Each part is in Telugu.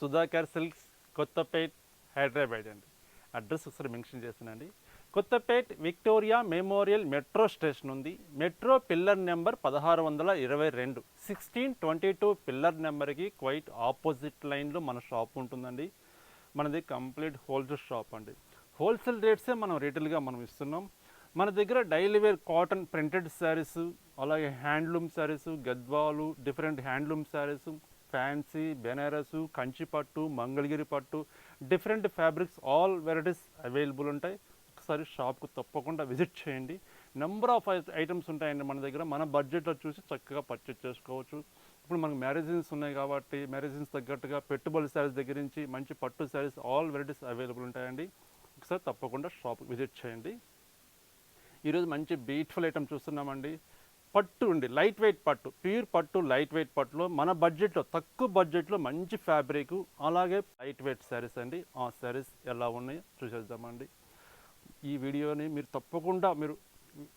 సుధాకర్ సిల్క్స్ కొత్తపేట్ హైదరాబాద్ అండి. అడ్రస్ ఒకసారి మెన్షన్ చేస్తున్నానండి Kothapet Victoria Memorial metro station ఉంది. మెట్రో పిల్లర్ నెంబర్ పదహారు వందల ఇరవై రెండు. సిక్స్టీన్ ట్వంటీ టూ పిల్లర్ నెంబర్కి క్వైట్ ఆపోజిట్ లైన్లో మన షాప్ ఉంటుందండి. మనది కంప్లీట్ హోల్సేల్ షాప్ అండి. హోల్సేల్ రేట్సే మనం రీటైల్గా మనం ఇస్తున్నాం. మన దగ్గర daily wear cotton printed saris అలాగే handloom saris Gadwal different handloom saris fancy Banaras Kanchi పట్టు మంగళగిరి పట్టు different fabrics all varieties available ఉంటాయి. ఒకసారి షాప్కు తప్పకుండా విజిట్ చేయండి. నెంబర్ ఆఫ్ ఐటమ్స్ ఉంటాయండి మన దగ్గర. మన బడ్జెట్లో చూసి చక్కగా పర్చేజ్ చేసుకోవచ్చు. ఇప్పుడు మనకు మ్యారేజిన్స్ ఉన్నాయి కాబట్టి మ్యారేజిన్స్ తగ్గట్టుగా పెట్టుబడి శారీస్ దగ్గర నుంచి మంచి పట్టు శారీస్ ఆల్ వెరైటీస్ అవైలబుల్ ఉంటాయండి. ఒకసారి తప్పకుండా షాప్ విజిట్ చేయండి. ఈరోజు మంచి బ్యూటిఫుల్ ఐటమ్ చూస్తున్నామండి. పట్టు ఉండి లైట్ వెయిట్ పట్టు ప్యూర్ పట్టు లైట్ వెయిట్ పట్టులో మన బడ్జెట్లో తక్కువ బడ్జెట్లో మంచి ఫ్యాబ్రిక్ అలాగే లైట్ వెయిట్ శారీస్ అండి. ఆ శారీస్ ఎలా ఉన్నాయో చూసేద్దామండి. ఈ వీడియోని మీరు తప్పకుండా మీరు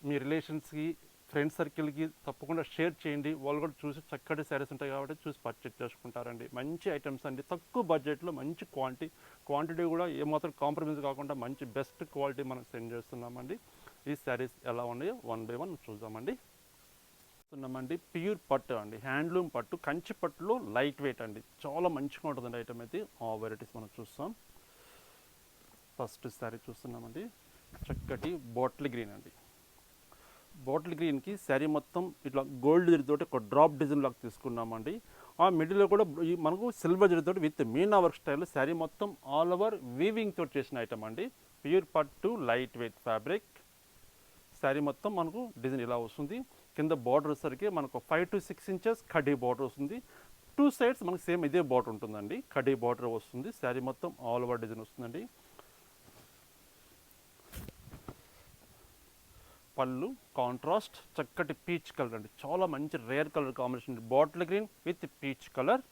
మీ రిలేషన్స్కి ఫ్రెండ్ సర్కిల్కి తప్పకుండా షేర్ చేయండి. వాళ్ళు కూడా చూసి చక్కటి శారీస్ ఉంటాయి కాబట్టి చూసి పర్చేజ్ చేసుకుంటారండి. మంచి ఐటమ్స్ అండి. తక్కువ బడ్జెట్లో మంచి క్వాంటిటీ క్వాంటిటీ కూడా ఏమాత్రం కాంప్రమైజ్ కాకుండా మంచి బెస్ట్ క్వాలిటీ మనం సెండ్ చేస్తున్నామండి. ఈ శారీస్ ఎలా ఉన్నాయో వన్ బై వన్ చూద్దామండి. చూస్తున్నామండి. ప్యూర్ పట్టు అండి. హ్యాండ్లూమ్ పట్టు కంచి పట్టులో లైట్ వెయిట్ అండి. చాలా మంచిగా ఉంటుందండి ఐటమ్ అయితే. ఆ వెరైటీస్ మనం చూస్తాం. ఫస్ట్ శారీ చూస్తున్నామండి. చక్కటి బాటిల్ గ్రీన్ అండి. బాటిల్ గ్రీన్కి శారీ మొత్తం ఇట్లా గోల్డ్ తోటి ఒక డ్రాప్ డిజైన్ లాగా తీసుకున్నామండి. ఆ మిడిల్లో కూడా మనకు సిల్వర్ తోటి with Meena work style sari మొత్తం ఆల్ ఓవర్ వీవింగ్ తోటి చేసిన ఐటమ్ అండి. ప్యూర్ పట్టు లైట్ వెయిట్ ఫ్యాబ్రిక్. శారీ మొత్తం మనకు డిజైన్ ఇలా వస్తుంది. కింద బార్డర్ వచ్చేసరికి మనకు five to six inches kadi border వస్తుంది. టూ సైడ్స్ మనకు సేమ్ ఇదే బార్డర్ ఉంటుందండి. కడీ బార్డర్ వస్తుంది. శారీ మొత్తం ఆల్ ఓవర్ డిజైన్ వస్తుందండి. పళ్ళు కాంట్రాస్ట్ చక్కటి పీచ్ కలర్ అండి. చాలా మంచి rare colour combination bottle green with peach colour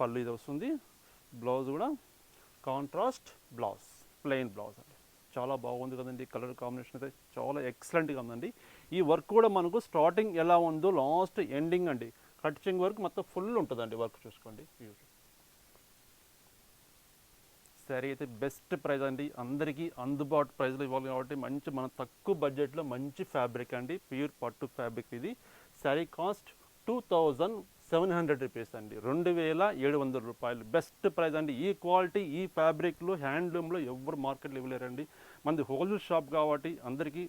పళ్ళు ఇది వస్తుంది. బ్లౌజ్ కూడా కాంట్రాస్ట్ బ్లౌజ్ ప్లెయిన్ బ్లౌజ్ అండి. చాలా బాగుంది కదండి. కలర్ కాంబినేషన్ అయితే చాలా ఎక్సలెంట్గా ఉందండి. ఈ వర్క్ కూడా మనకు స్టార్టింగ్ ఎలా ఉందో లాస్ట్ ఎండింగ్ అండి. కటింగ్ వర్క్ మొత్తం ఫుల్ ఉంటుందండి వర్క్ చూసుకోండి. శారీ అయితే బెస్ట్ ప్రైస్ అండి. అందరికీ అందుబాటు ప్రైస్లో ఇవ్వాలి కాబట్టి మంచి మన తక్కువ బడ్జెట్లో మంచి ఫ్యాబ్రిక్ అండి. ప్యూర్ పట్టు ఫ్యాబ్రిక్ ఇది. Sari cost two thousand seven hundred rupees అండి. రెండు వేల ఏడు వందల రూపాయలు. బెస్ట్ ప్రైస్ అండి. ఈ క్వాలిటీ ఈ ఫ్యాబ్రిక్లో హ్యాండ్లూమ్లో ఎవరు మార్కెట్లో ఇవ్వలేరండి. మనది హోల్సేల్ షాప్ కాబట్టి అందరికీ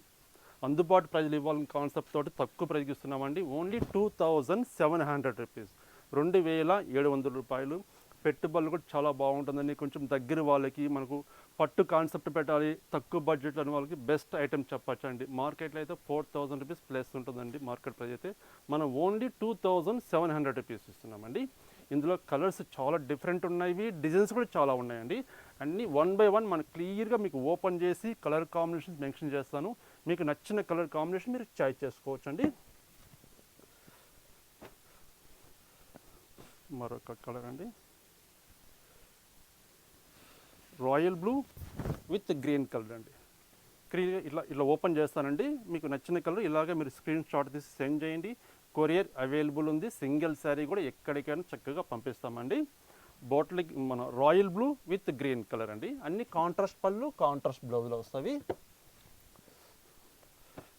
అందుబాటు ప్రైజ్లు ఇవ్వాలని కాన్సెప్ట్ తోటి తక్కువ ప్రైజ్కి ఇస్తున్నామండి. Only two thousand seven hundred rupees. రెండు వేల ఏడు వందల రూపాయలు. పెట్టుబడులు కూడా చాలా బాగుంటుందండి. కొంచెం దగ్గర వాళ్ళకి మనకు పట్టు కాన్సెప్ట్ పెట్టాలి తక్కువ బడ్జెట్లో ఉన్న వాళ్ళకి బెస్ట్ ఐటెం చెప్పచ్చు అండి. మార్కెట్లో అయితే ఫోర్ థౌజండ్ రూపీస్ ప్లస్ ఉంటుందండి మార్కెట్ ప్రైస్ అయితే. మనం only two thousand seven hundred rupees ఇస్తున్నామండి. ఇందులో కలర్స్ చాలా డిఫరెంట్ ఉన్నాయి డిజైన్స్ కూడా చాలా ఉన్నాయండి. అన్నీ వన్ బై వన్ మనం క్లియర్గా మీకు ఓపెన్ చేసి కలర్ కాంబినేషన్స్ మెన్షన్ చేస్తాను. మీకు నచ్చిన కలర్ కాంబినేషన్ మీరు చాయిస్ చేసుకోవచ్చు అండి మరొక కలర్ అండి. Royal blue with green colour అండి. స్క్రీన్ ఇట్లా ఇట్లా ఓపెన్ చేస్తానండి. మీకు నచ్చిన కలర్ ఇలాగే మీరు స్క్రీన్ షాట్ తీసి సెండ్ చేయండి. కొరియర్ అవైలబుల్ ఉంది. సింగిల్ శారీ కూడా ఎక్కడికైనా చక్కగా పంపిస్తామండి. బాటిల్ మన royal blue with green colour అండి. అన్ని కాంట్రాస్ట్ పళ్ళు కాంట్రాస్ట్ బ్లౌజ్లో వస్తాయి.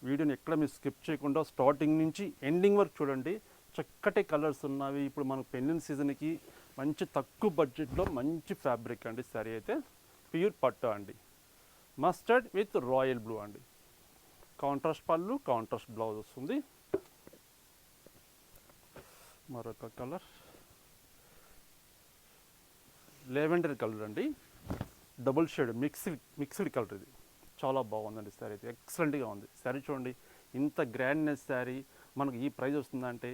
వీడియోని ఎక్కడ మీరు స్కిప్ చేయకుండా స్టార్టింగ్ నుంచి ఎండింగ్ వరకు చూడండి. చక్కటి కలర్స్ ఉన్నవి. ఇప్పుడు మనకు పెండిన్ సీజన్కి మంచి తక్కువ బడ్జెట్లో మంచి ఫ్యాబ్రిక్ అండి సరే అయితే ప్యూర్ పట్టు అండి. మస్టర్డ్ విత్ రాయల్ బ్లూ అండి. కాంట్రాస్ట్ పళ్ళు కాంట్రాస్ట్ బ్లౌజ్ వస్తుంది. మరొక కలర్ లెవెండర్ కలర్ అండి. Double shade mixed mixed colour ఇది. చాలా బాగుందండి శారీ అయితే. ఎక్సలెంట్గా ఉంది. శారీ చూడండి ఇంత గ్రాండ్నెస్ శారీ మనకు ఈ ప్రైస్ వస్తుందంటే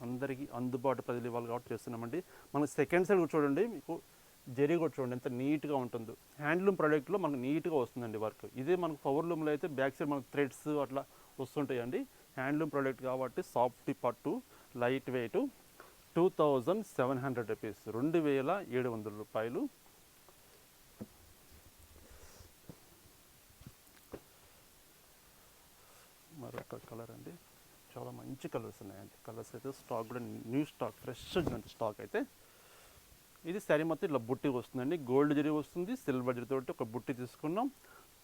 అందరికీ అందుబాటు ప్రజలు ఇవ్వాలి కాబట్టి చేస్తున్నామండి. మనకు సెకండ్ సైడ్ కూడా చూడండి మీకు జరీ కూడా చూడండి ఎంత నీట్గా ఉంటుందో. హ్యాండ్లూమ్ ప్రోడక్ట్లో మనకు నీట్గా వస్తుందండి వర్క్ ఇదే మనకు పవర్లూమ్లో అయితే బ్యాక్ సైడ్ మనకు థ్రెడ్స్ అట్లా వస్తుంటాయండి. హ్యాండ్లూమ్ ప్రోడక్ట్ కాబట్టి సాఫ్ట్ పట్టు light weight two thousand seven hundred rupees రెండు వేల ఏడు వందల రూపాయలు. మరొక కలర్ అండి. చాలా మంచి కలర్స్ ఉన్నాయండి కలర్స్ అయితే స్టాక్ కూడా న్యూ స్టాక్ ఫ్రెష్ స్టాక్ అయితే. ఇది శారీ మొత్తం ఇట్లా బుట్టి వస్తుందండి. గోల్డ్ జరీ వస్తుంది సిల్వర్ జరీ తోటి ఒక బుట్టి తీసుకున్నాం.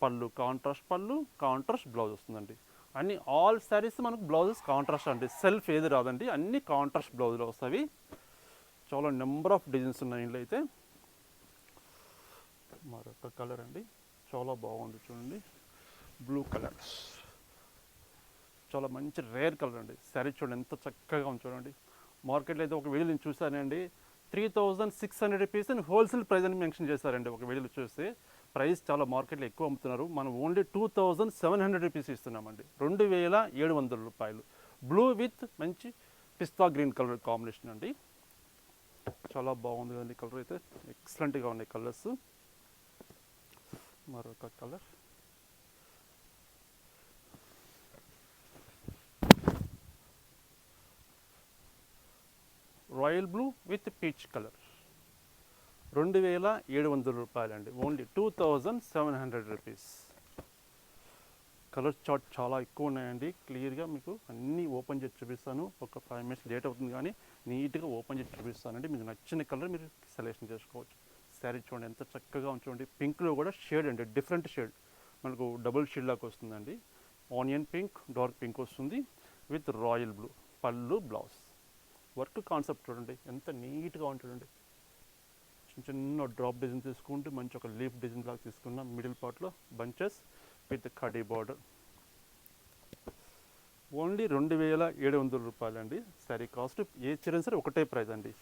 పళ్ళు కాంట్రాస్ట్ పళ్ళు కాంట్రాస్ట్ బ్లౌజ్ వస్తుందండి. అన్ని ఆల్ శారీస్ మనకు బ్లౌజెస్ కాంట్రాస్ట్ అండి. సెల్ఫ్ ఏది రాదండి. అన్ని కాంట్రాస్ట్ బ్లౌజులు వస్తాయి. చాలా నెంబర్ ఆఫ్ డిజైన్స్ ఉన్నాయి ఇంట్లో అయితే. మరొక కలర్ అండి. చాలా బాగుంది చూడండి. బ్లూ కలర్స్ చాలా మంచి రేర్ కలర్ అండి. శారీ చూడండి ఎంత చక్కగా ఉంది చూడండి. మార్కెట్లో అయితే ఒక వీడియో నేను చూశానండి three thousand six hundred rupees అని హోల్సేల్ ప్రైస్ అని మెన్షన్ చేశారండి ఒక వీడియోలో చూస్తే. ప్రైస్ చాలా మార్కెట్లో ఎక్కువ అమ్ముతున్నారు. మనం only two thousand seven hundred rupees ఇస్తున్నామండి. రెండు వేల ఏడు వందల రూపాయలు. బ్లూ విత్ మంచి పిస్తా గ్రీన్ కలర్ కాంబినేషన్ అండి. చాలా బాగుంది కదండి కలర్ అయితే. ఎక్సలెంట్గా ఉన్నాయి కలర్స్. మరొక colour. Royal blue with peach colour రెండు వేల ఏడు వందల రూపాయలండి. Only two thousand seven hundred rupees. Colour chart చాలా ఎక్కువ ఉన్నాయండి. క్లియర్గా మీకు అన్నీ ఓపెన్ చేసి చూపిస్తాను. ఒక ఫైవ్ మినిట్స్ లేట్ అవుతుంది కానీ నీట్గా ఓపెన్ చేసి చూపిస్తానండి. మీకు నచ్చిన కలర్ మీరు సెలెక్షన్ చేసుకోవచ్చు. శారీ చూడండి ఎంత చక్కగా ఉంచండి పింక్లో కూడా షేడ్ అండి డిఫరెంట్ షేడ్. మనకు డబుల్ షేడ్ లాగా వస్తుందండి. ఆనియన్ పింక్ డార్క్ పింక్ వస్తుంది. విత్ రాయల్ బ్లూ పళ్ళు బ్లౌజ్. వర్క్ కాన్సెప్ట్ చూడండి ఎంత నీట్గా ఉంటుందండి. చిన్న చిన్న డ్రాప్ డిజైన్ తీసుకుంటూ మంచి ఒక లీఫ్ డిజైన్ లాగా తీసుకున్నాం మిడిల్ పార్ట్లో bunches with kadi border. Only రెండు వేల ఏడు వందల రూపాయలు అండి శారీ కాస్ట్ ఏ చీర సరే ఒకటే ప్రైస్ అండి.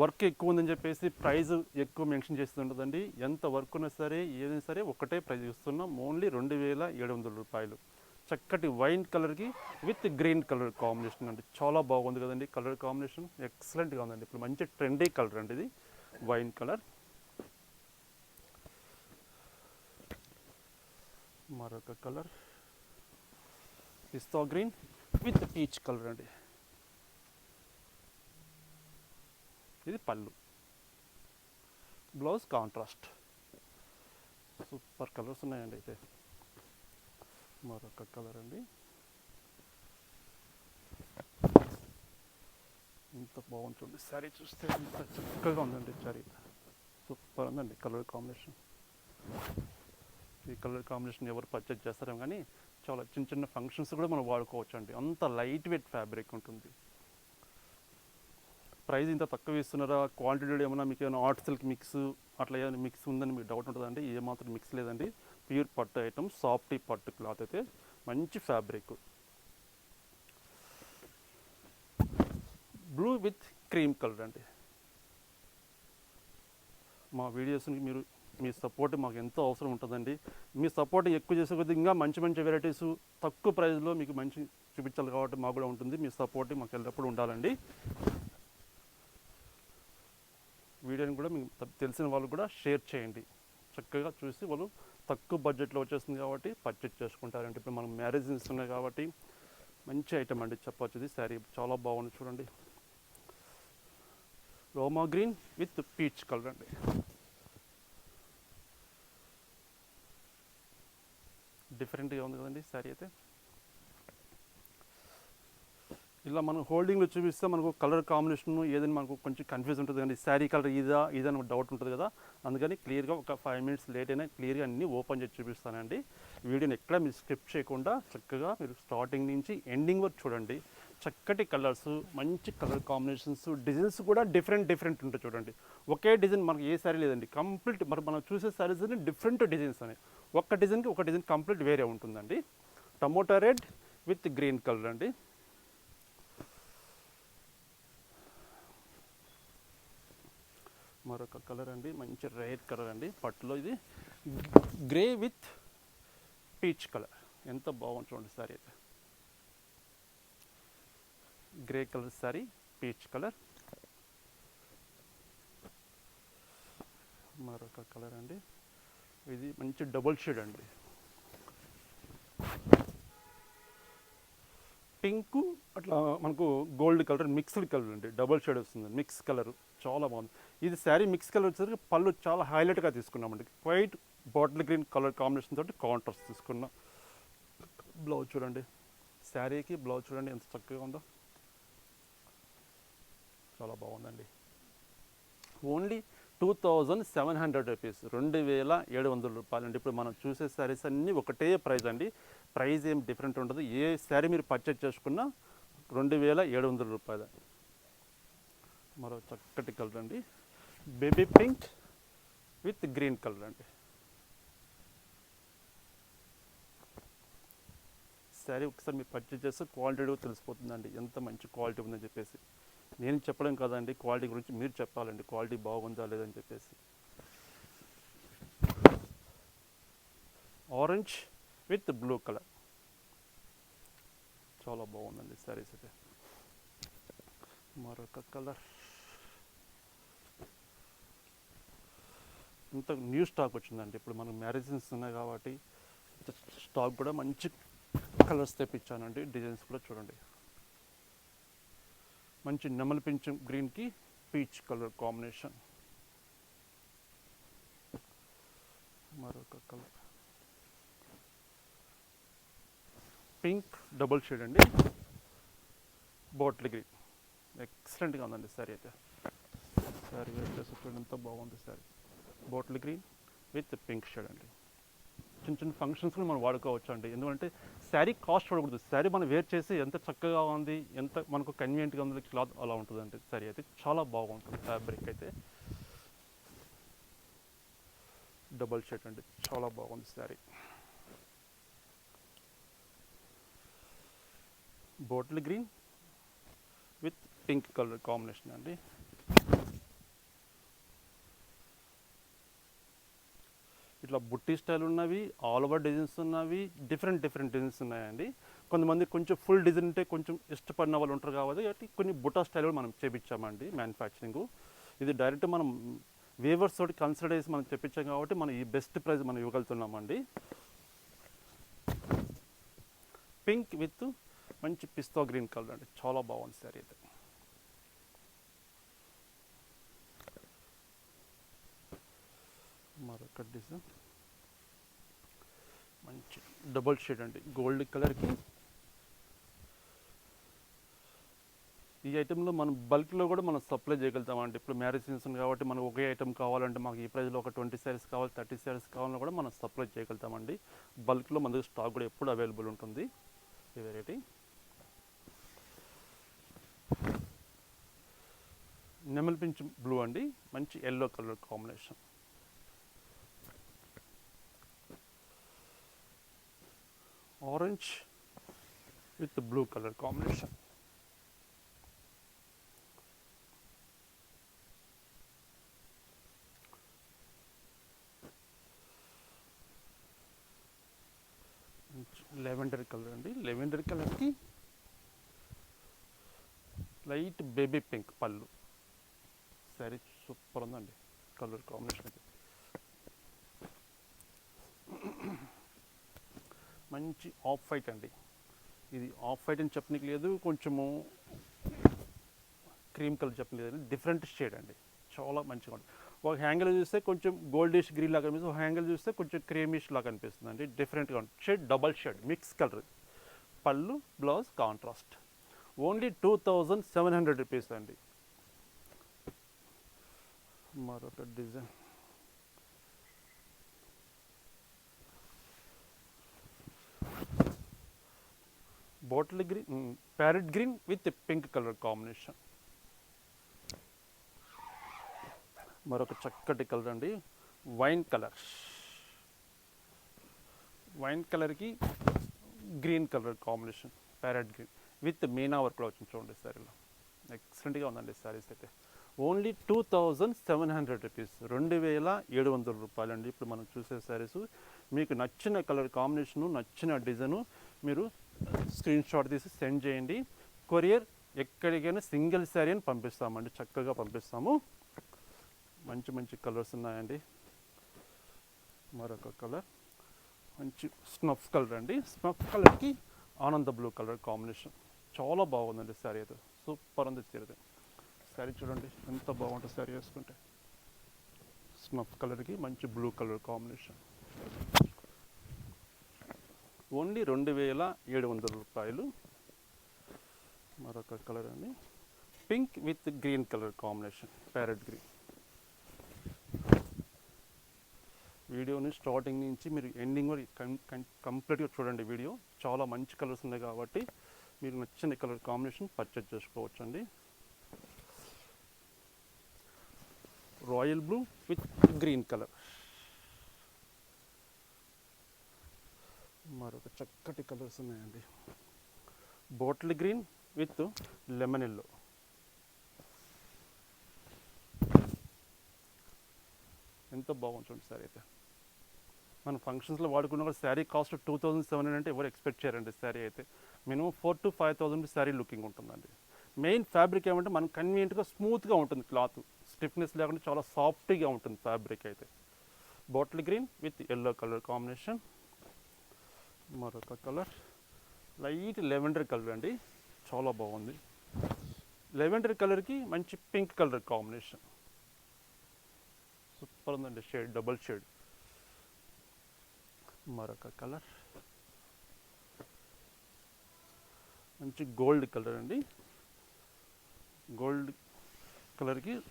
వర్క్ ఎక్కువ ఉందని చెప్పేసి ప్రైస్ ఎక్కువ మెన్షన్ చేస్తుంటుందండి ఎంత వర్క్ ఉన్నా సరే ఏదైనా సరే ఒకటే ప్రైస్ ఇస్తున్నాం. ఓన్లీ రెండు వేల ఏడు వందల రూపాయలు. చక్కటి వైన్ కలర్కి విత్ గ్రీన్ కలర్ కాంబినేషన్ అండి. చాలా బాగుంది కదండి కలర్ కాంబినేషన్. ఎక్సలెంట్గా ఉందండి. ఇప్పుడు మంచి ట్రెండీ కలర్ అండి ఇది. Wine colour. మరొక colour. Pista green with peach colour అండి. ఇది పళ్ళు. Blouse contrast. సూపర్ కలర్స్ ఉన్నాయండి అయితే. మరొక కలర్ అండి. ఇంత బాగుంటుంది. చూడండి శారీ చూస్తే ఎంత చక్కగా ఉందండి శారీ సూపర్ ఉందండి కలర్ కాంబినేషన్. ఈ కలర్ కాంబినేషన్ ఎవరు పర్చేజ్ చేస్తారో కానీ చాలా చిన్న చిన్న ఫంక్షన్స్ కూడా మనం వాడుకోవచ్చు అండి అంత లైట్ వెయిట్ ఫ్యాబ్రిక్ ఉంటుంది. ప్రైస్ ఇంత తక్కువ ఇస్తున్నారా? క్వాంటిటీ ఏమైనా మీకు ఏమైనా ఆర్ట్ సిల్క్ మిక్స్ అట్లా ఏమైనా మిక్స్ ఉందని మీకు డౌట్ ఉంటుందండి ఏమాత్రం మిక్స్ లేదండి. ప్యూర్ పట్టు ఐటమ్ సాఫ్టీ పట్టు క్లాత్ అయితే మంచి fabric. Blue with cream colour అండి. మా వీడియోస్ని మీరు మీ సపోర్ట్ మాకు ఎంతో అవసరం ఉంటుందండి. మీ సపోర్ట్ ఎక్కువ చేసే కొద్దీ ఇంకా మంచి మంచి వెరైటీస్ తక్కువ ప్రైస్లో మీకు మంచి చూపించాలి కాబట్టి మాకు కూడా ఉంటుంది. మీ సపోర్ట్ మాకు ఎల్లప్పుడూ ఉండాలండి. వీడియోని కూడా మీకు తెలిసిన వాళ్ళు కూడా షేర్ చేయండి. చక్కగా చూసి వాళ్ళు తక్కువ బడ్జెట్లో వచ్చేస్తుంది కాబట్టి పర్చేజ్ చేసుకుంటారంటే ఇప్పుడు మనం మ్యారేజ్ ఇస్తున్నాయి కాబట్టి మంచి ఐటమ్ అండి చెప్పొచ్చు ఇది శారీ చాలా బాగుంది చూడండి. Rama green with peach colour అండి. డిఫరెంట్గా ఉంది కదండి శారీ అయితే. ఇలా మనం హోల్డింగ్లో చూపిస్తే మనకు కలర్ కాంబినేషన్ ఏదైనా మనకు కొంచెం కన్ఫ్యూజ్ ఉంటుంది కానీ శారీ కలర్ ఇదా ఇదని డౌట్ ఉంటుంది కదా. అందుకని క్లియర్గా ఒక ఫైవ్ మినిట్స్ లేట్ అయినా క్లియర్గా అన్ని ఓపెన్ చేసి చూపిస్తానండి. వీడియోని ఎక్కడ మీరు స్కిప్ చేయకుండా చక్కగా మీరు స్టార్టింగ్ నుంచి ఎండింగ్ వరకు చూడండి. చక్కటి కలర్స్ మంచి కలర్ కాంబినేషన్స్ డిజైన్స్ కూడా డిఫరెంట్ డిఫరెంట్ ఉంటాయి చూడండి. ఒకే డిజైన్ మనకి ఏ శారీ లేదండి. కంప్లీట్ మరి మనం చూసే శారీస్ డిఫరెంట్ డిజైన్స్ అని. ఒక్క డిజైన్కి ఒక డిజైన్ కంప్లీట్ వేరే ఉంటుందండి. Tomato red with green colour అండి. మరొక కలర్ అండి. మంచి రేర్ కలర్ అండి. పట్టులో ఇది గ్రే విత్ పీచ్ కలర్ ఎంత బాగుంది చూడండి సారీ. అయితే grey colour sari peach colour మరొక కలర్ అండి. ఇది మంచి డబుల్ షేడ్ అండి. పింక్ అట్లా మనకు గోల్డ్ కలర్ మిక్స్డ్ కలర్ అండి. డబుల్ షేడ్ వస్తుంది. మిక్స్ కలర్ చాలా బాగుంది. ఇది శారీ మిక్స్ కలర్ వచ్చేసరికి పళ్ళు చాలా హైలైట్గా తీసుకున్నామండి white bottle green colour combination తోటి కాంట్రాస్ట్ తీసుకున్నాం. బ్లౌజ్ చూడండి. శారీకి బ్లౌజ్ చూడండి ఎంత చక్కగా ఉందో. చాలా బాగుందండి. Only two thousand seven hundred rupees రెండు వేల ఏడు వందల రూపాయలు అండి. ఇప్పుడు మనం చూసే శారీస్ అన్నీ ఒకటే ప్రైస్ అండి. ప్రైస్ ఏం డిఫరెంట్ ఉండదు. ఏ శారీ మీరు పర్చేజ్ చేసుకున్నా రెండు వేల ఏడు వందల రూపాయలు. మరో చక్కటి కలర్ అండి. Baby pink with green colour అండి. శారీ ఒకసారి మీరు పర్చేజ్ చేస్తే క్వాలిటీ కూడా తెలిసిపోతుందండి. ఎంత మంచి క్వాలిటీ ఉందని చెప్పేసి. నేను చెప్పడం కాదండి క్వాలిటీ గురించి మీరు చెప్పాలండి. క్వాలిటీ బాగుందా లేదని చెప్పేసి. ఆరెంజ్ విత్ బ్లూ కలర్ చాలా బాగుందండి శారీస్ అయితే. మరొక కలర్ ఇంత న్యూ స్టాక్ వచ్చిందండి. ఇప్పుడు మనకు మ్యారేజెస్ ఉన్నాయి కాబట్టి స్టాక్ కూడా మంచి కలర్స్ తెప్పించానండి. డిజైన్స్ కూడా చూడండి. మంచి నెమలి పింఛం గ్రీన్కి పీచ్ కలర్ కాంబినేషన్. మరొక కలర్. పింక్ డబుల్ షేడ్ అండి. Bottle green. ఎక్సలెంట్గా ఉందండి సారీ అయితే. సారీ వచ్చేసి చూడండి ఎంత బాగుంది sari. Bottle green with pink shade అండి. చిన్న చిన్న ఫంక్షన్స్ కూడా మనం వాడుకోవచ్చు అండి ఎందుకంటే శారీ కాస్ట్ చూడకూడదు శారీ మనం వేర్ చేసి ఎంత చక్కగా ఉంది ఎంత మనకు కన్వీనియంట్గా ఉంది క్లాత్ అలా ఉంటుందండి. శారీ అయితే చాలా బాగుంటుంది ఫ్యాబ్రిక్ అయితే. డబల్ షర్ట్ అండి. చాలా బాగుంది sari bottle green with pink colour combination అండి. ఇట్లా బుట్టి స్టైల్ ఉన్నవి ఆల్ ఓవర్ డిజైన్స్ ఉన్నవి డిఫరెంట్ డిఫరెంట్ డిజైన్స్ ఉన్నాయండి. కొంతమంది కొంచెం ఫుల్ డిజైన్ ఉంటే కొంచెం ఇష్టపడిన వాళ్ళు ఉంటారు కాబట్టి కాబట్టి కొన్ని బుట్టా స్టైల్ కూడా మనం చేపించామండి మ్యానుఫ్యాక్చరింగ్ ఇది డైరెక్ట్ మనం వేవర్స్ తోటి కన్సిడర్ చేసి మనం చెప్పించాం కాబట్టి మనం ఈ బెస్ట్ ప్రైస్ మనం ఇవ్వగలుగుతున్నామండి. పింక్ విత్ మంచి పిస్తా గ్రీన్ కలర్ అండి. చాలా బాగుంది సారీ అయితే. మరొక డిజైన్ మంచి డబుల్ షేడ్ అండి. గోల్డ్ కలర్కి ఈ ఐటెంలో మనం బల్క్లో కూడా మనం సప్లై చేయగలుగుతామండి. ఇప్పుడు మ్యారేజ్ సీజన్ కాబట్టి మనకు ఒకే ఐటెం కావాలంటే మాకు ఈ ప్రైస్లో ఒక ట్వంటీ శారీస్ కావాలి థర్టీ శారీస్ కావాలన్నా కూడా మనం సప్లై చేయగలుగుతామండి. బల్క్లో మన దగ్గర స్టాక్ కూడా ఎప్పుడు అవైలబుల్ ఉంటుంది. ఈ వెరైటీ నెమల్ పించ్ బ్లూ అండి. మంచి yellow colour combination orange with blue colour combination lavender colour అండి. లెవెండర్ కలర్కి లైట్ బేబీ పింక్ పళ్ళు. సరే సూపర్ ఉందండి. కలర్ కాంబినేషన్ అయితే. మంచి ఆఫ్ వైట్ అండి. ఇది ఆఫ్ వైట్ అని చెప్పనీకి లేదు కొంచెము క్రీమ్ కలర్ చెప్పనీకి డిఫరెంట్ షేడ్ అండి. చాలా మంచిగా ఉంటుంది. ఒక హ్యాంగిల్ చూస్తే కొంచెం గోల్డిష్ గ్రీన్ లాగా కనిపిస్తుంది ఒక హ్యాంగిల్ చూస్తే కొంచెం క్రీమిష్ లాగా కనిపిస్తుంది అండి డిఫరెంట్గా ఉంటుంది. Shade double shade mix colour పళ్ళు blouse contrast only two thousand seven hundred rupees అండి. మరొక design bottle green parrot green with pink colour combination మరొక చక్కటి కలర్ అండి. వైన్ కలర్ వైన్ కలర్కి green colour combination parrot green with Meena వర్క్లో వచ్చింది చూడండి సారీలో ఎక్సలెంట్గా ఉందండి సారీస్ అయితే. Only two thousand seven hundred rupees రెండు వేల ఏడు వందల రూపాయలు అండి. ఇప్పుడు మనం చూసే శారీస్ మీకు నచ్చిన కలర్ కాంబినేషను నచ్చిన డిజైను మీరు స్క్రీన్ షాట్ తీసి సెండ్ చేయండి. కొరియర్ ఎక్కడికైనా సింగిల్ శారీ అని పంపిస్తామండి. చక్కగా పంపిస్తాము. మంచి మంచి కలర్స్ ఉన్నాయండి. మరొక కలర్. మంచి స్నఫ్ కలర్ అండి. స్నఫ్ కలర్కి ఆనంద బ్లూ కలర్ కాంబినేషన్. చాలా బాగుందండి శారీ అయితే. సూపర్ ఉంది చీరది శారీ చూడండి ఎంత బాగుంటుంది శారీ వేసుకుంటే. స్నఫ్ కలర్కి మంచి బ్లూ కలర్ కాంబినేషన్. ఓన్లీ రెండు వేల ఏడు వందల రూపాయలు. మరొక కలర్ అండి. Pink with green colour combination parrot green. వీడియోని స్టార్టింగ్ నుంచి మీరు ఎండింగ్ వరకు కంప్లీట్గా చూడండి వీడియో. చాలా మంచి కలర్స్ ఉన్నాయి కాబట్టి మీరు నచ్చిన కలర్ కాంబినేషన్ పర్చేజ్ చేసుకోవచ్చు అండి royal blue with green colour. మరొక చక్కటి కలర్స్ ఉన్నాయండి. Bottle green with lemon yellow ఎంత బాగుంది చూడండి సారీ అయితే. మనం ఫంక్షన్స్లో వాడుకున్న కూడా sari cost two thousand seven hundred అంటే ఎవరు ఎక్స్పెక్ట్ చేయరండి శారీ అయితే. Minimum four to five thousand sari looking ఉంటుందండి. మెయిన్ ఫ్యాబ్రిక్ ఏమంటే మనం కన్వీనియంట్గా స్మూత్గా ఉంటుంది క్లాత్ స్టిఫ్నెస్ లేకుండా చాలా సాఫ్ట్గా ఉంటుంది ఫ్యాబ్రిక్ అయితే. Bottle green with yellow colour combination మరొక కలర్. లైట్ లెవెండర్ కలర్ అండి. చాలా బాగుంది. లెవెండర్ కలర్కి మంచి పింక్ కలర్ కాంబినేషన్. సూపర్ ఉందండి షేడ్ డబుల్ షేడ్. మరొక కలర్. మంచి గోల్డ్ కలర్ అండి. గోల్డ్ కలర్కి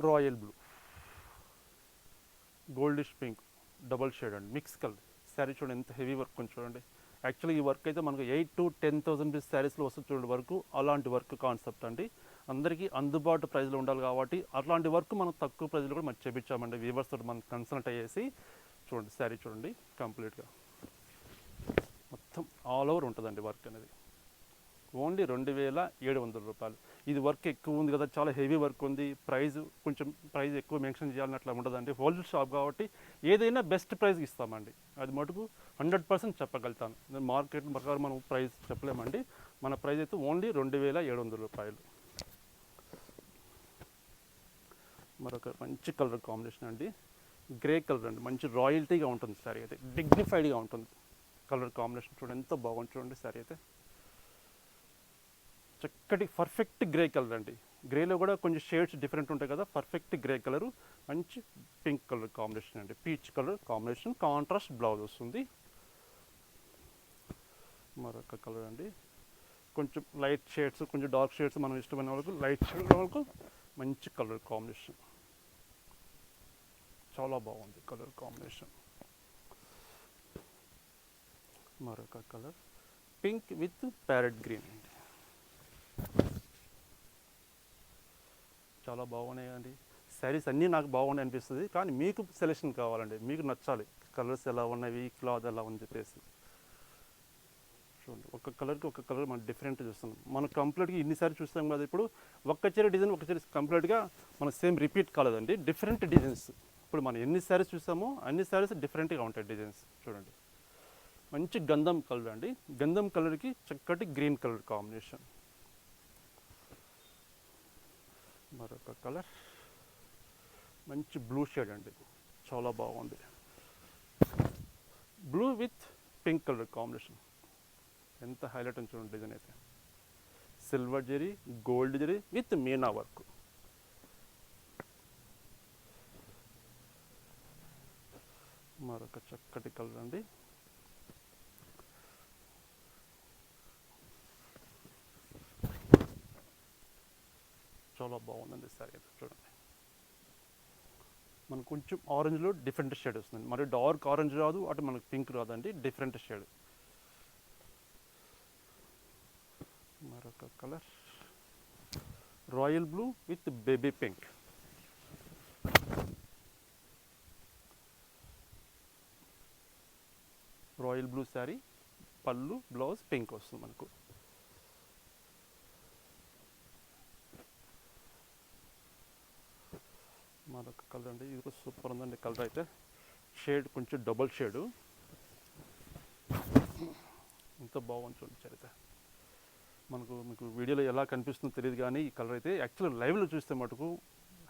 royal blue. Goldish pink double shade అండి. Mix colour. శారీ చూడండి ఎంత హెవీ వర్క్ ఉంది చూడండి. యాక్చువల్లీ ఈ వర్క్ అయితే మనకు eight to ten thousand rupees శారీస్లో వస్తుంది చూడండి వర్క్. అలాంటి వర్క్ కాన్సెప్ట్ అండి. అందరికీ అందుబాటు ప్రైస్లో ఉండాలి కాబట్టి అట్లాంటి వర్క్ మనం తక్కువ ప్రైస్లో కూడా మనం చేపించామండి. వీవర్స్ తోటి మనం కన్సల్ట్ అయ్యేసి చూడండి శారీ చూడండి కంప్లీట్గా మొత్తం ఆల్ ఓవర్ ఉంటుందండి వర్క్ అనేది. ఓన్లీ రెండు వేల ఏడు వందల రూపాయలు. ఇది వర్క్ ఎక్కువ ఉంది కదా చాలా హెవీ వర్క్ ఉంది. ప్రైజ్ కొంచెం ప్రైస్ ఎక్కువ మెన్షన్ చేయాలని అట్లా ఉండదండి. హోల్సేల్ షాప్ కాబట్టి ఏదైనా బెస్ట్ ప్రైస్ ఇస్తామండి. అది మటుకు హండ్రెడ్ పర్సెంట్ చెప్పగలుగుతాను. మార్కెట్ ప్రకారం మనం ప్రైస్ చెప్పలేమండి. మన ప్రైస్ అయితే ఓన్లీ రెండు వేల ఏడు వందల రూపాయలు. మరొక మంచి కలర్ కాంబినేషన్ అండి. గ్రే కలర్ అండి. మంచి రాయల్టీగా ఉంటుంది శారీ అయితే. డిగ్నిఫైడ్గా ఉంటుంది. కలర్ కాంబినేషన్ చూడండి ఎంత బాగుంది చూడండి శారీ అయితే. చక్కటి పర్ఫెక్ట్ గ్రే కలర్ అండి. గ్రేలో కూడా కొంచెం షేడ్స్ డిఫరెంట్ ఉంటాయి కదా పర్ఫెక్ట్ గ్రే కలర్ మంచి పింక్ కలర్ కాంబినేషన్ అండి. Peach colour combination contrast blouse వస్తుంది. మరొక కలర్ అండి. కొంచెం లైట్ షేడ్స్ కొంచెం డార్క్ షేడ్స్ మనం ఇష్టమైన వాళ్ళకు లైట్ షేడ్ వాళ్ళకు మంచి కలర్ కాంబినేషన్ చాలా బాగుంది కలర్ కాంబినేషన్ మరొక colour pink with parrot green అండి. చాలా బాగున్నాయి అండి. శారీస్ అన్నీ నాకు బాగున్నాయి అనిపిస్తుంది. కానీ మీకు సెలెక్షన్ కావాలండి. మీకు నచ్చాలి. కలర్స్ ఎలా ఉన్నవి క్లాత్ ఎలా ఉంది చెప్పేసి. చూడండి. ఒక కలర్కి ఒక కలర్ మనం డిఫరెంట్ చూస్తున్నాం. మనం కంప్లీట్గా ఇన్నిసార్లు చూస్తాం కదా ఇప్పుడు ఒక్క చీర డిజైన్ ఒక చీర కంప్లీట్గా మన సేమ్ రిపీట్ కాలేదండి. డిఫరెంట్ డిజైన్స్ ఇప్పుడు మనం ఎన్ని శారీస్ చూసామో అన్ని శారీస్ డిఫరెంట్గా ఉంటాయి డిజైన్స్ చూడండి. మంచి గంధం కలర్ అండి. గంధం కలర్కి చక్కటి గ్రీన్ కలర్ కాంబినేషన్ మరొక కలర్. మంచి బ్లూ షేడ్ అండి చాలా బాగుంది. Blue with pink colour combination. ఎంత హైలైట్ అని చూడండి డిజైన్ అయితే. Silver zari gold zari with meena work. మరొక చక్కటి కలర్ అండి. చాలా బాగుందండి సారీ చూడండి. మనకు కొంచెం ఆరెంజ్లో డిఫరెంట్ షేడ్ వస్తుంది. మరి డార్క్ ఆరెంజ్ రాదు అటు మనకు పింక్ రాదండి డిఫరెంట్ షేడ్ మరొక colour royal blue with baby pink royal blue sari pallu blouse pink వస్తుంది మనకు. మరొక కలర్ అండి. ఇది కూడా సూపర్ ఉందండి కలర్ అయితే. షేడ్ కొంచెం డబుల్ షేడు ఎంత బాగుంది చూడండి చరిత మనకు మీకు వీడియోలో ఎలా కనిపిస్తుందో తెలియదు కానీ ఈ కలర్ అయితే యాక్చువల్ లైవ్లో చూస్తే మటుకు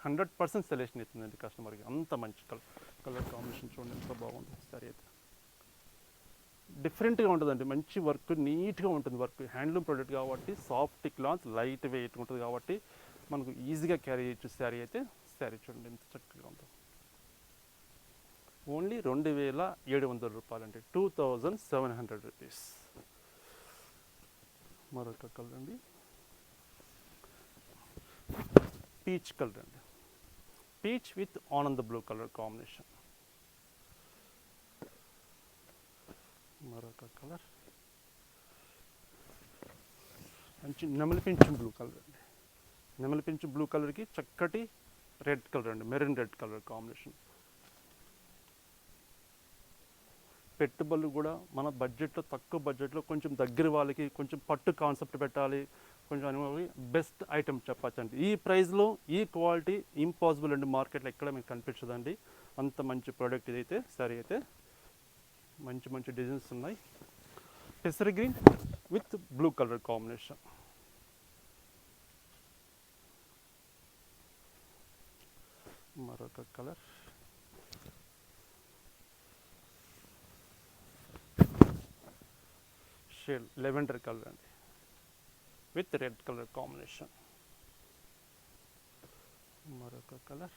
హండ్రెడ్ పర్సెంట్ సెలెక్షన్ అవుతుందండి కస్టమర్కి అంత మంచి కలర్ కలర్ కాంబినేషన్ చూడండి ఎంత బాగుంది సరే అయితే. డిఫరెంట్గా ఉంటుందండి. మంచి వర్క్ నీట్గా ఉంటుంది వర్క్ హ్యాండ్లూమ్ ప్రోడక్ట్ కాబట్టి సాఫ్ట్ క్లాత్ లైట్ వెయిట్ ఉంటుంది కాబట్టి మనకు ఈజీగా క్యారీ చేయొచ్చు శారీ అయితే. శారీ చూడండి ఎంత చక్కగా ఉందో. ఓన్లీ రెండు వేల ఏడు వందల రూపాయలు అండి two thousand seven hundred rupees. మరొక కలర్ అండి. పీచ్ కలర్ అండి. పీచ్ విత్ ఆనంద బ్లూ కలర్ కాంబినేషన్. మరొక కలర్. మంచి నెమలిపించు బ్లూ కలర్ అండి. నెమలిపించు బ్లూ కలర్కి చక్కటి రెడ్ కలర్ అండి మెరూన్ రెడ్ కలర్ కాంబినేషన్ పెట్టుబడులు కూడా మన బడ్జెట్లో తక్కువ బడ్జెట్లో కొంచెం దగ్గర వాళ్ళకి కొంచెం పట్టు కాన్సెప్ట్ పెట్టాలి కొంచెం అనుభవి బెస్ట్ ఐటమ్ చెప్పచ్చండి. ఈ ప్రైస్లో ఈ క్వాలిటీ ఇంపాసిబుల్ అండి మార్కెట్లో ఎక్కడ మీకు కనిపించదండి. అంత మంచి ప్రోడక్ట్ ఇదైతే సరే అయితే మంచి మంచి డిజైన్స్ ఉన్నాయి. పెసర్ green with blue colour combination మరొక కలర్ షేడ్ లెవెండర్ కలర్ అండి విత్ రెడ్ కలర్ కాంబినేషన్ మరొక కలర్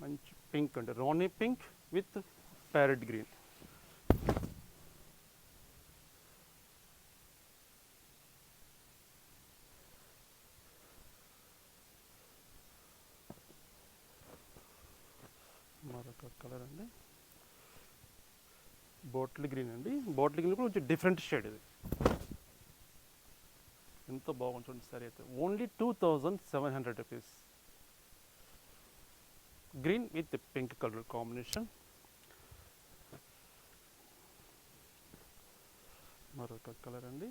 మంచి పింక్ అండి రాణి పింక్ విత్ ప్యారెట్ గ్రీన్ మరొక కలర్ అండి బాటిల్ గ్రీన్ అండి. బాటిల్ గ్రీన్ కూడా కొంచెం డిఫరెంట్ షేడ్ ఇది. ఎంత బాగుంది చూడండి సరే అయితే. Only two thousand seven hundred rupees green with pink colour combination మరొక కలర్ అండి.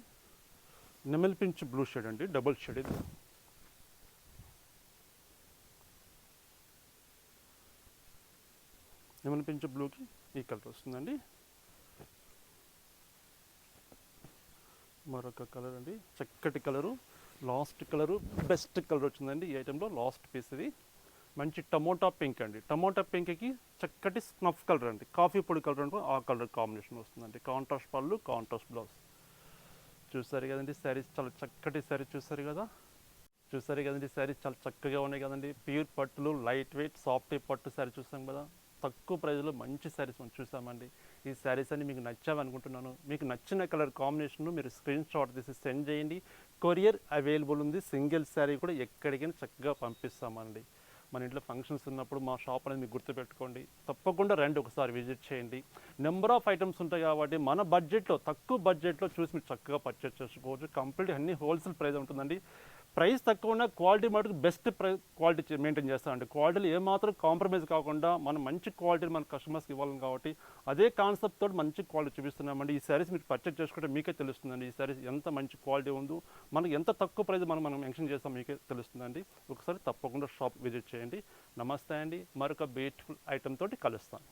నెమల్ పించ్ బ్లూ షేడ్ అండి. డబుల్ షేడ్ ఇది. నెమల్ పించ్ బ్లూకి ఈ కలర్ వస్తుందండి. మరొక కలర్ అండి. చక్కటి colour last colour best colour వచ్చిందండి ఈ ఐటెంలో లాస్ట్ పీస్ ఇది. మంచి టమోటా పింక్ అండి. టమోటా పింక్కి చక్కటి స్నఫ్ కలర్ అండి. కాఫీ పొడి కలర్ అంటే ఆ కలర్ కాంబినేషన్ వస్తుందండి. కాంట్రాస్ట్ పళ్ళు కాంట్రాస్ట్ బ్లౌజ్ చూసారు కదండి శారీస్ చాలా చక్కటి శారీ చూసారు కదా? చూసారు కదండి శారీస్ చాలా చక్కగా ఉన్నాయి కదండి. ప్యూర్ పట్టులు లైట్ వెయిట్ సాఫ్ట్ పట్టు శారీ చూసాం కదా? తక్కువ ప్రైస్లో మంచి శారీస్ మనం చూసామండి. ఈ శారీస్ అన్ని మీకు నచ్చావి అనుకుంటున్నాను మీకు నచ్చిన కలర్ కాంబినేషన్ను మీరు స్క్రీన్ షాట్ తీసి సెండ్ చేయండి. కొరియర్ అవైలబుల్ ఉంది. సింగిల్ శారీ కూడా ఎక్కడికైనా చక్కగా పంపిస్తామండి. మన ఇంట్లో ఫంక్షన్స్ ఉన్నప్పుడు మా షాప్ అనేది మీకు గుర్తుపెట్టుకోండి. తప్పకుండా రండి ఒకసారి విజిట్ చేయండి. నెంబర్ ఆఫ్ ఐటమ్స్ ఉంటాయి కాబట్టి మన బడ్జెట్లో తక్కువ బడ్జెట్లో చూసి మీరు చక్కగా పర్చేస్ చేసుకోవచ్చు. కంప్లీట్ అన్ని హోల్సేల్ ప్రైస్ ఉంటుందండి. ప్రైస్ తక్కువ ఉన్న క్వాలిటీ మటుకు బెస్ట్ ప్రై క్వాలిటీ మెయింటైన్ చేస్తామండి క్వాలిటీలో ఏమాత్రం కాంప్రమైజ్ కాకుండా మనం మంచి క్వాలిటీ మన కస్టమర్స్కి ఇవ్వాలి కాబట్టి అదే కాన్సెప్ట్ తోటి మంచి క్వాలిటీ చూపిస్తున్నామండి. ఈ శారీస్ మీరు పర్చేస్ చేసుకుంటే మీకే తెలుస్తుందండి. ఈ శారీస్ ఎంత మంచి క్వాలిటీ ఉందో మనకు ఎంత తక్కువ ప్రైస్ మనం మనం మెన్షన్ చేస్తాం మీకే తెలుస్తుందండి. ఒకసారి తప్పకుండా షాప్ విజిట్ చేయండి. నమస్తే అండి. మరొక బ్యూటిఫుల్ ఐటెం తోటి కలుస్తాను